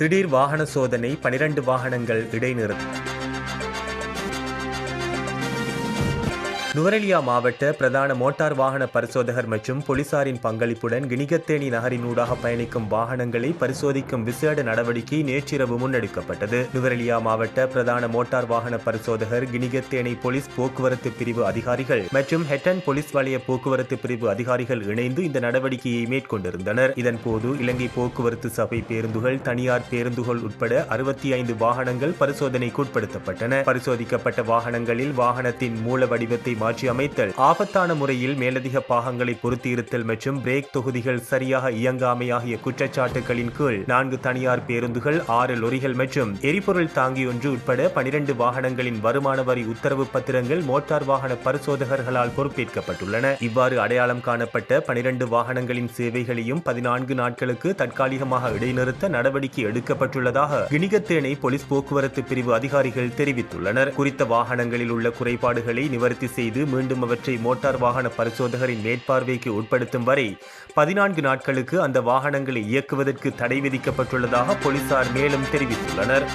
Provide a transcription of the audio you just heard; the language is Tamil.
திடீர் வாகன சோதனை பனிரண்டு வாகனங்கள் இடைநிறுத்தம். நுவரெலியா மாவட்ட பிரதான மோட்டார் வாகன பரிசோதகர் மற்றும் போலீசாரின் பங்களிப்புடன் கிணிகத்தேனி நகரினூடாக பயணிக்கும் வாகனங்களை பரிசோதிக்கும் விசேட நடவடிக்கை நேற்றிரவு முன்னெடுக்கப்பட்டது. நுவரெலியா மாவட்ட பிரதான மோட்டார் வாகன பரிசோதகர் கிணிகத்தேனை போலீஸ் போக்குவரத்து பிரிவு அதிகாரிகள் மற்றும் ஹெட்டன் போலீஸ் வலய போக்குவரத்து பிரிவு அதிகாரிகள் இணைந்து இந்த நடவடிக்கையை மேற்கொண்டிருந்தனர். இதன்போது இலங்கை போக்குவரத்து சபை பேருந்துகள் தனியார் பேருந்துகள் உட்பட அறுபத்தி ஐந்து வாகனங்கள் பரிசோதனைக்கு உட்படுத்தப்பட்டன. பரிசோதிக்கப்பட்ட வாகனங்களில் வாகனத்தின் மூல வடிவத்தை மாற்றியமைத்தல் ஆபத்தான முறையில் மேலதிக பாகங்களை பொருத்தியிருத்தல் மற்றும் பிரேக் தொகுதிகள் சரியாக இயங்காமை ஆகிய குற்றச்சாட்டுகளின் கீழ் நான்கு தனியார் பேருந்துகள் ஆறு லொரிகள் மற்றும் எரிபொருள் தாங்கி ஒன்று உட்பட பனிரெண்டு வாகனங்களின் வருமான வரி உத்தரவு பத்திரங்கள் மோட்டார் வாகன பரிசோதகர்களால் பொறுப்பேற்கப்பட்டுள்ளன. இவ்வாறு அடையாளம் காணப்பட்ட பனிரெண்டு வாகனங்களின் சேவைகளையும் பதினான்கு நாட்களுக்கு தற்காலிகமாக இடைநிறுத்த நடவடிக்கை எடுக்கப்பட்டுள்ளதாக கிணிகத்தேனை போலீஸ் போக்குவரத்து பிரிவு அதிகாரிகள் தெரிவித்துள்ளனர். குறித்த வாகனங்களில் உள்ள குறைபாடுகளை நிவர்த்தி செய்ய செய்து மீண்டும் அவற்றை மோட்டார் வாகன பரிசோதகரின் மேற்பார்வைக்கு உட்படுத்தும் வரை பதினான்கு நாட்களுக்கு அந்த வாகனங்களை இயக்குவதற்கு தடை விதிக்கப்பட்டுள்ளதாக போலீசார் மேலும் தெரிவித்துள்ளனர்.